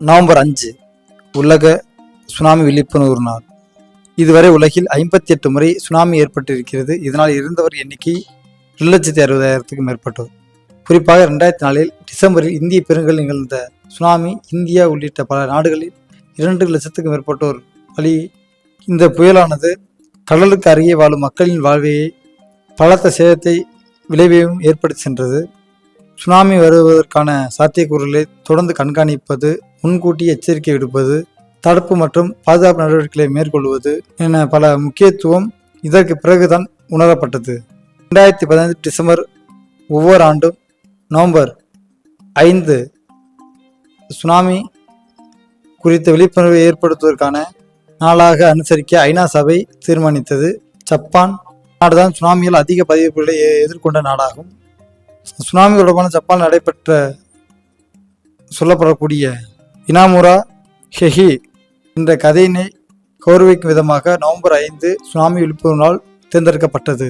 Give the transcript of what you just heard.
November அஞ்சு உலக tsunami விழிப்புணர்வு நாள். இதுவரை உலகில் ஐம்பத்தி எட்டு முறை சுனாமி ஏற்பட்டிருக்கிறது. இதனால் இருந்தவர் எண்ணிக்கை ரெண்டு லட்சத்தி அறுபதாயிரத்துக்கும் மேற்பட்டோர். குறிப்பாக ரெண்டாயிரத்தி நாலில் டிசம்பரில் இந்திய பெருங்கல் நிகழ்ந்த சுனாமி இந்தியா உள்ளிட்ட பல நாடுகளில் இரண்டு லட்சத்துக்கும் மேற்பட்டோர் பலி. இந்த புயலானது கடலுக்கு அருகே வாழும் மக்களின் வாழ்வையை பலத்த சேதத்தை விளைவையும் ஏற்படுத்தி சென்றது. சுனாமி வருவதற்கான சாத்தியக்கூறுகளை தொடர்ந்து கண்காணிப்பது முன்கூட்டி எச்சரிக்கை விடுப்பது தடுப்பு மற்றும் பாதுகாப்பு நடவடிக்கைகளை மேற்கொள்வது என பல முக்கியத்துவம் இதற்கு பிறகுதான் உணரப்பட்டது. ரெண்டாயிரத்தி பதினைந்து டிசம்பர் ஒவ்வொரு ஆண்டும் நவம்பர் ஐந்து சுனாமி குறித்த விழிப்புணர்வை ஏற்படுத்துவதற்கான நாளாக அனுசரிக்க ஐநா சபை தீர்மானித்தது. ஜப்பான் நாடுதான் சுனாமியால் அதிக பாதிப்புகளை எதிர்கொண்ட நாடாகும். சுனாமி தொடர்பான ஜப்பான் நடைபெற்ற சொல்லப்படக்கூடிய இனாமுரா ஹெஹி என்ற கதையினை கௌரவிக்கும் விதமாக நவம்பர் ஐந்து சுனாமி விழிப்புணர்வு நாள் தேர்ந்தெடுக்கப்பட்டது.